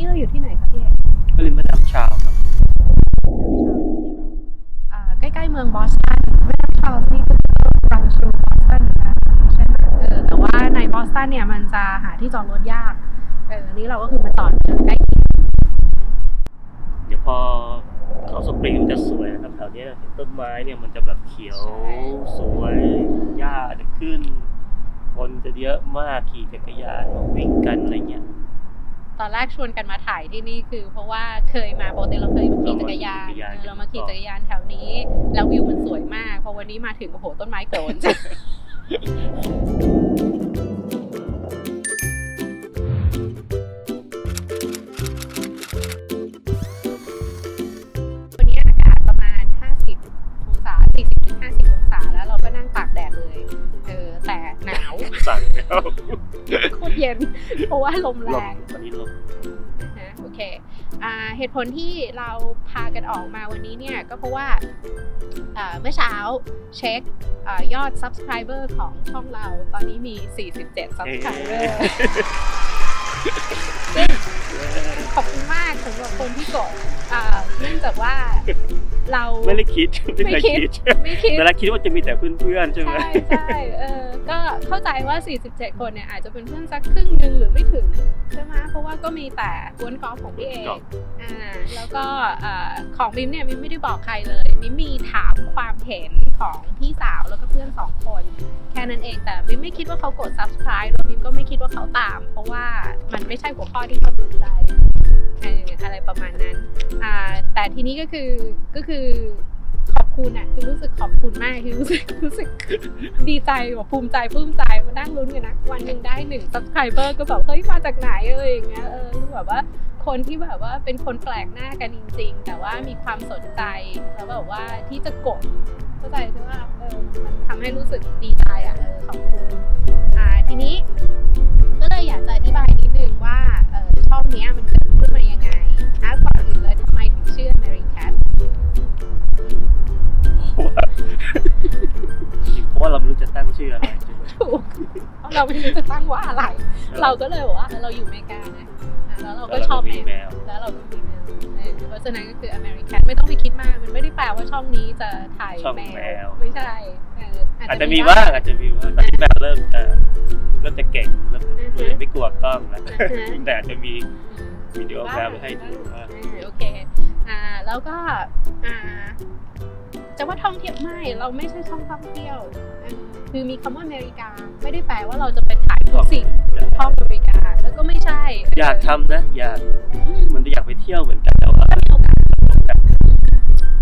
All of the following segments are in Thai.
นี้เราอยู่ที่ไหนคะพี่เอกก็ริมแม่น้ำชาวครับอ่าใกล้ๆเมืองบอสตันแม่น้ำชาร์ลส์นี่ก็รันทรูบอสตันนะใช่ไหมเออแต่ว่าในบอสตันเนี่ยมันจะหาที่จอดรถยากเอออันนี้เราก็คือมาจอดเดินใกล้เดี๋ยวพอเขาสปริงมันจะสวยนะครับแถวเนี้ยเห็นต้นไม้เนี่ยมันจะแบบเขียวสวยหญ้าจะขึ้น คนจะเยอะมากขี่จักรยานมาวิ่งกันอะไรเงี้ย ตอนแรกชวนกันมาถ่ายที่นี่คือ เพราะว่าเคยมาปกติเราเคยมาขี่จักรยานเรามาขี่จักรยานเออเรามาขี่จักรยานแถวนี้ แล้ววิวมันสวยมากพอวันนี้มาถึงโอ้โหต้นไม้โกรนวันาวสั่งแล้วโคตรเย็น เพราะว่าลมลแรมงตอนนี้ลมนะโอเคอ่าเหตุผลที่เราพากันออกมาวันนี้เนี่ยก็เพราะว่าอ่าเมื่อเช้าเช็คอายอด subscriber ของช่องเราตอนนี้มี 47 subscriber ซึ่งขอบคุณมากสำหรับคนที่กดอ่าเนื่องจากว่าเราไม่ได้คิดไม่ไม่เคยคิดคิดไม่คิด แต่ละคิดว่าจะมีแต่เพื่อนๆใช่ไหม ใช่ใช่เออ ก็เข้าใจว่า 47 คนเนี่ยอาจจะเป็นเพื่อนสักครึ่งหนึ่งหรือไม่ถึงใช่ไหมเพราะว่าก็มีแต่กวนกอล์ฟของพี่เอกกอล์ฟอ่าแล้วก็เอ่อของมิมเนี่ยมิมไม่ได้บอกใครเลยมิมมีถามความเห็นของพี่สาวแล้วก็เพื่อนสองคน แค่นั้นเองแต่มิมไม่คิดว่าเขากด subscribe แล้วมิมก็ไม่คิดว่าเขาตาม เพราะว่ามันไม่ใช่หัวข้อที่เขาสนใจเอออะไรประมาณนั้นอ่าแต่ทีนี้ก็คือก็คือขอบ คุณอะคือรู้สึกขอบคุณมากคือรู้สึกรู้สึกดีใจแบบภูมิใจปลื้มใจมานั่งลุ้นกันนะ วันหนึ่งได้หนึ่ง subscriber ก็แบบเฮ้ยมาจากไหนเอออย่างเงี้ยเออคือแบบว่าคนที่แบบว่าเป็นคนแปลกหน้ากันจริง ๆ แต่ว่ามีความสนใจแล้วแบบว่าที่จะกดเข้าใจใช่ไหมเออมันทำให้รู้สึกดีใจอะเออขอบคุณอ่าทีนี้ก็เลยอยากจะอธิบายนิดนึงว่าเอ เพราะเราไม่รู้จะตั้งว่าอะไร เราก็เลยบอกว่าเออเราอยู่อเมริกานะอะแล้วเราก็ชอบมีแมแมว วแล้วเราก็มีแมวเออเพราะฉะนั้นก็คือ American ไม่ต้องไปคิดมาก มันไม่ได้แปลว่าช่องนี้จะถ่ายช่องแมแมว ว ไม่ใช่เอออาจจะมีบ้างอาจจะมีบ้างตอนนี้แมวเริ่มจะเริ่มจะเก่งเริ่มเริ่มไม่กลัวกล้องแล้วแต่อาจจะมีวิดีโอแปลมาให้ดูว่าเออโอเค อ่า แล้วก็ อ่า จะว่าท่องเที่ยวไม่ เราไม่ใช่ช่องท่องเที่ยวเออคือมีคำว่าอเมริกา ไม่ได้แปลว่าเราจะไปถ่ายทุกสิ่งท่องอเมริกา แล้วก็ไม่ใช่ อยากทำนะ อยากอืมมันอยากไปเที่ยวเหมือนกันแต่ว่าก็มีโอกาส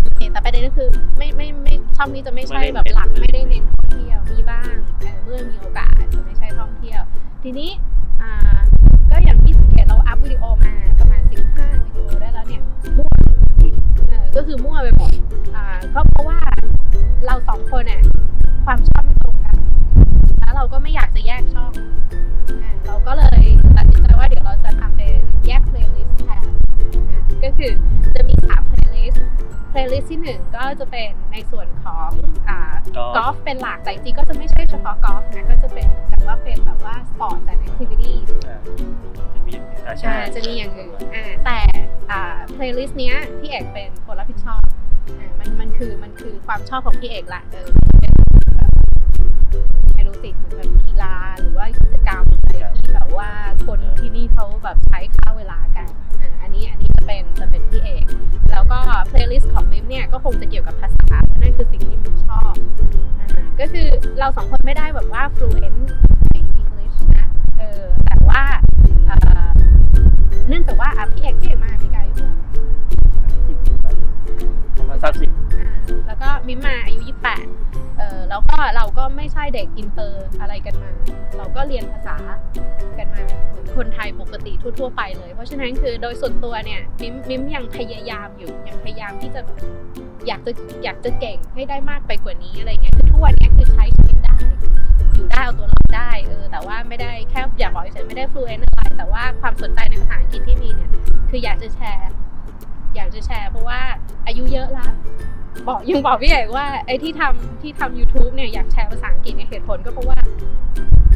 โอเคแต่ประเด็นก็คือไม่ไม่ไม่ช่องนี้จะไม่ใช่ไม่ได้แบบหลักเน้นไม่ได้เน้นท่องเที่ยวมีบ้างเออเมื่อมีโอกาสจะไม่ใช่ท่องเที่ยว ทีนี้อ่า ก็คือมั่วไปหมดอ่าก็เพราะว่าเราสองคนเนี่ยความชอบไม่ตรงกัน แล้วเราก็ไม่อยากจะแยกช่องอ่าเราก็เลยตัดสินใจว่าเดี๋ยวเราจะทำเป็นแยกเพลย์ลิสต์แทนนะก็คือจะมีสามเพลย์ลิสต์เพลย์ลิสต์ที่หนึ่งก็จะเป็นในส่วนของอ่ากอล์ฟกอล์ฟเป็นหลักแต่จริงๆก็จะไม่ใช่เฉพาะกอล์ฟนะก็จะเป็นแบบว่าเป็นแบบว่าสปอร์ตและแอคทิวิตี้อ่าจะมีอาใช่อ่าจะมีอย่างอื่นอ่าแต่อ่า เพลย์ลิสต์เนี้ยพี่เอกเป็นคนรับผิดชอบอ่ามันมันคือมันคือความชอบของพี่เอกแหละเออเป็นแบบไม่รู้สิเหมือนแบบกีฬาหรือว่ากิจกรรมอะไรที่แบบว่าคนที่นี่เขาแบบใช้ค่าเวลากันอ่าอันนี้อันนี้จะเป็นจะเป็นพี่เอก แล้วก็เพลย์ลิสต์ของมิมเนี่ยก็คงจะเกี่ยวกับภาษาเพราะนั่นคือสิ่งที่มิมชอบอ่าก็คือเราสองคนไม่ได้แบบว่า fluent ใน English นะเออแต่ว่าเอ่อเนื่องจากว่าอะพี่เอกพี่เอกมา อเมริกาอายุเท่าไหร่ประมาณสามสิบแล้วก็มิมมาอายุ28เออแล้วก็เราก็ไม่ใช่เด็กอินเตอร์อะไรกันมา เราก็เรียนภาษากันมาเหมือนคนไทยปกติทั่ว ๆ ไปเลย เพราะฉะนั้นคือโดยส่วนตัวเนี่ยมิมมิมยังพยายามอยู่ยังพยายามที่จะอยากจะอยากจะเก่งให้ได้มากไปกว่านี้อะไรเงี้ยคือทุกวันนี้คือใช้ชีวิตได้ อยู่ได้เอาตัวรอดได้เออแต่ว่าไม่ได้แค่อยากบอกเฉยไม่ได้ fluent อะไรแต่ว่าความสนใจในภาษาอังกฤษที่มีเนี่ยคืออยากจะแชร์ อยากจะแชร์เพราะว่าอายุเยอะแล้วบอกยังบอกพี่เอกว่าไอ้ที่ทำที่ทำ YouTube เนี่ยอยากแชร์ภาษาอังกฤษในเหตุผลก็เพราะว่า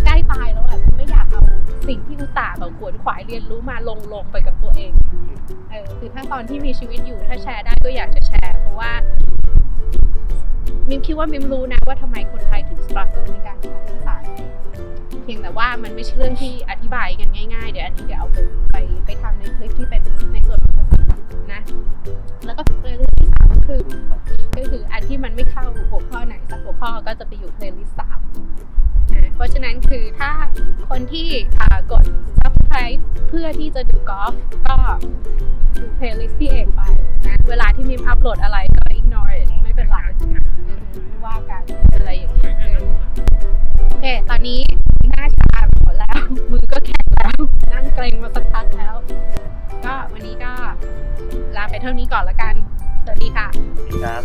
ใกล้ตายแล้วอะไม่อยากเอาสิ่งที่อุตส่าห์แบบขวนขวายเรียนรู้มาลงลงไปกับตัวเองเออคือถ้าตอนที่มีชีวิตอยู่ถ้าแชร์ได้ก็อยากจะแชร์ เพราะว่า มิมคิดว่ามิมรู้นะว่าทำไมคนไทยถึงสครัลเกิลในการใช้ภาษาอังกฤษเพียงแต่ว่ามันไม่ใช่เรื่องที่อธิบายกันง่ายๆ เดี๋ยวอันนี้เดี๋ยวเอาไปไปไปทำในคลิปที่เป็น คนที่กด subscribe เพื่อที่จะดูกอล์ฟก็ดูเพลย์ลิสต์ที่เองไปนะเวลาที่มิมอัพโหลดอะไรก็ ignore it ไม่เป็นไรว่ากันอะไรอย่างเงี้ยเออโอเค ตอนนี้หน้าชาหมดแล้ว มือก็แข็งแล้ว นั่งเกรงมาสักพักแล้ว ก็วันนี้ก็ลาไปเท่านี้ก่อนละกัน สวัสดีค่ะ ครับ